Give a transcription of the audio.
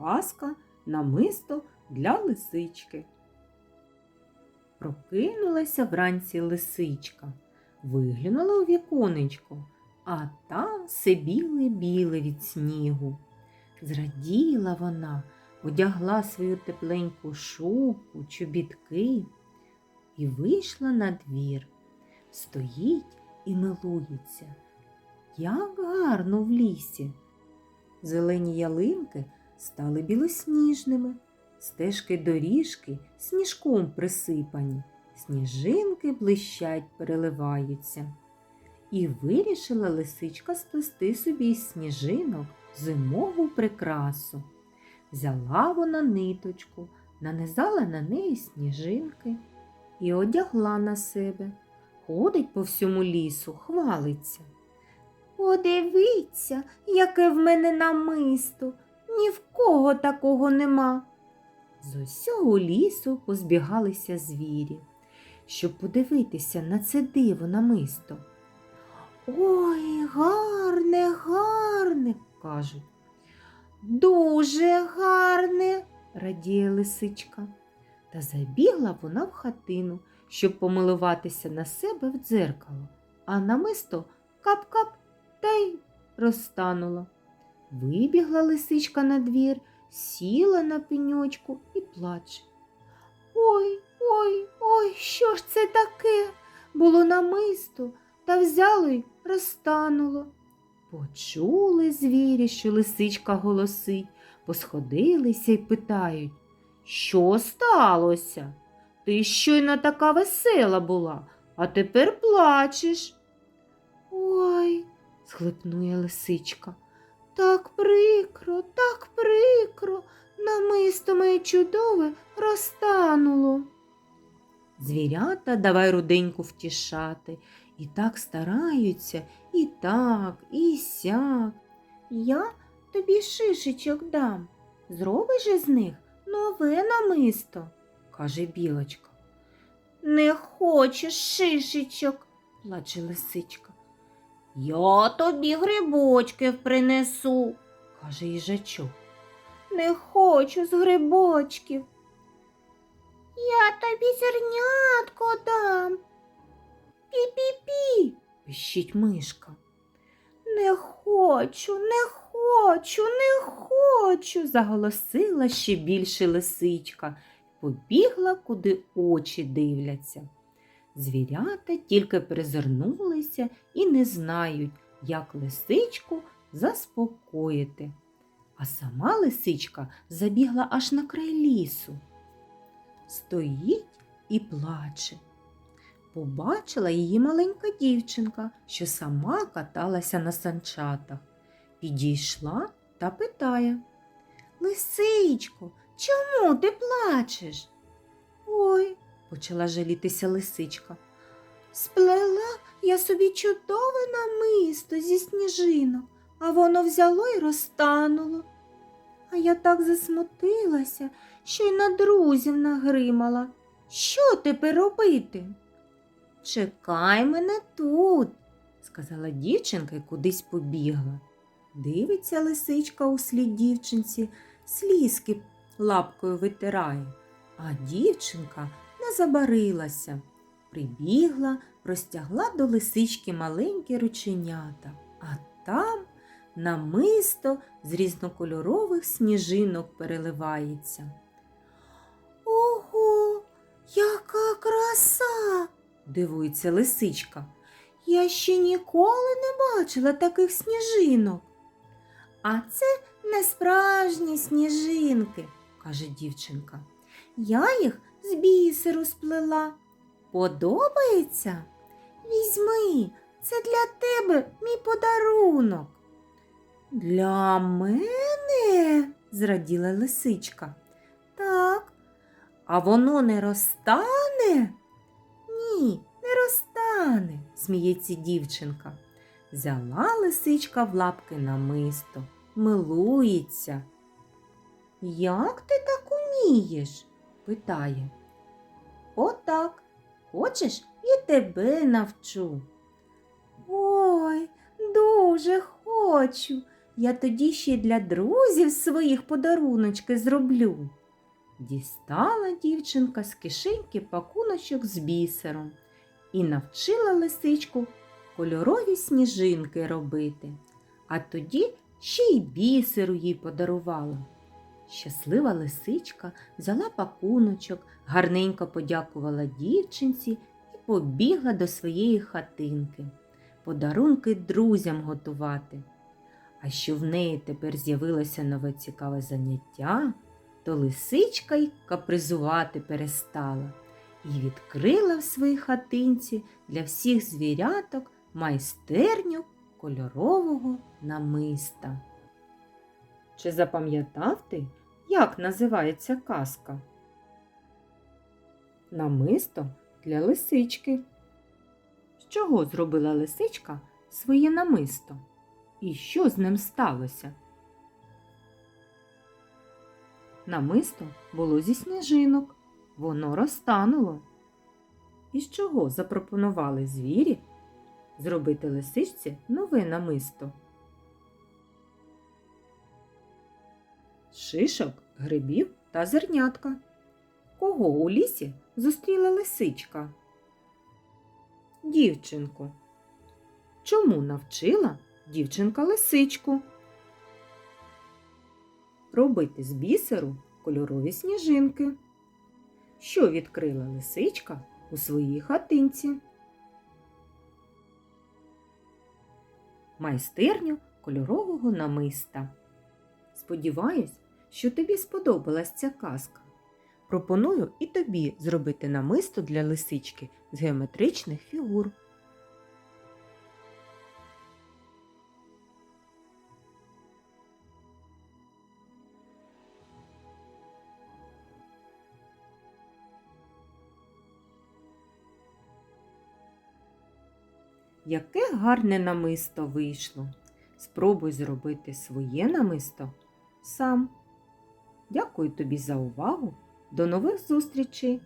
Казка намисто для лисички. Прокинулася вранці лисичка, виглянула у віконечко, а там все біле-біле від снігу. Зраділа вона, одягла свою тепленьку шубку, чобітки і вийшла на двір. Стоїть і милується. Як гарно в лісі. Зелені ялинки стали білосніжними, стежки доріжки сніжком присипані, сніжинки блищать, переливаються. І вирішила лисичка сплести собі із сніжинок зимову прикрасу. Взяла вона ниточку, нанизала на неї сніжинки і одягла на себе. Ходить по всьому лісу, хвалиться. Подивіться, яке в мене намисто, ні в кого такого нема. З усього лісу позбігалися звірі, щоб подивитися на це диво намисто. Ой, гарне, гарне, кажуть. Дуже гарне, радіє лисичка. Та забігла вона в хатину, щоб помилуватися на себе в дзеркало, а намисто кап-кап та й розтанула. Вибігла лисичка на двір, сіла на пеньочку і плаче. Ой, ой, ой, що ж це таке? Було намисто, та взяло й розтануло. Почули звірі, що лисичка голосить, посходилися й питають, що сталося? Ти щойно така весела була, а тепер плачеш. Ой, схлипнує лисичка. Так прикро, так прикро, намисто моє чудове розтануло. Звірята давай руденьку втішати, і так стараються, і так, і сяк. Я тобі шишечок дам, зробиш із них нове намисто, каже білочка. Не хочеш шишечок, плаче лисичка. Я тобі грибочків принесу, каже їжачок. Не хочу з грибочків. Я тобі зернятко дам. Пі-пі-пі, пищить мишка. Не хочу, не хочу, не хочу, заголосила ще більше лисичка побігла, куди очі дивляться. Звірята тільки перезирнулися і не знають, як лисичку заспокоїти. А сама лисичка забігла аж на край лісу. Стоїть і плаче. Побачила її маленька дівчинка, що сама каталася на санчатах. Підійшла та питає Лисичко, чому ти плачеш? Ой, почала жалітися лисичка. Сплела я собі чудове намисто зі сніжинок, а воно взяло й розтануло. А я так засмутилася, що й на друзів нагримала. Що тепер робити? Чекай мене тут, сказала дівчинка і кудись побігла. Дивиться лисичка у слід дівчинці, слізки лапкою витирає, а дівчинка забарилася. Прибігла, простягла до лисички маленькі рученята, а там намисто з різнокольорових сніжинок переливається. Ого, яка краса! дивується лисичка. Я ще ніколи не бачила таких сніжинок. А це не справжні сніжинки, каже дівчинка. Я їх з бісеру сплела. Подобається? Візьми, це для тебе мій подарунок. Для мене? зраділа лисичка. Так, а воно не розтане? Ні, не розтане, сміється дівчинка. Взяла лисичка в лапки намисто, милується. Як ти так умієш? Питає. Отак. Хочеш, і тебе навчу. Ой, дуже хочу. я тоді ще для друзів своїх подаруночки зроблю. Дістала дівчинка з кишеньки пакуночок з бісером і навчила лисичку кольорові сніжинки робити, а тоді ще й бісеру їй подарувала. Щаслива лисичка взяла пакуночок, гарненько подякувала дівчинці і побігла до своєї хатинки, подарунки друзям готувати. А що в неї тепер з'явилося нове цікаве заняття, то лисичка й капризувати перестала і відкрила в своїй хатинці для всіх звіряток майстерню кольорового намиста. Чи запам'ятав ти, як називається казка? Намисто для лисички. З чого зробила лисичка своє намисто? І що з ним сталося? Намисто було зі сніжинок, воно розтануло. І з чого запропонували звірі зробити лисичці нове намисто? Шишок, грибів та зернятка. Кого у лісі зустріла лисичка? Дівчинку. Чому навчила дівчинка лисичку? Робити з бісеру кольорові сніжинки. Що відкрила лисичка у своїй хатинці? Майстерню кольорового намиста. Сподіваюсь, що тобі сподобалась ця казка. Пропоную і тобі зробити намисто для лисички з геометричних фігур. Яке гарне намисто вийшло. Спробуй зробити своє намисто сам. Дякую тобі за увагу. До нових зустрічей!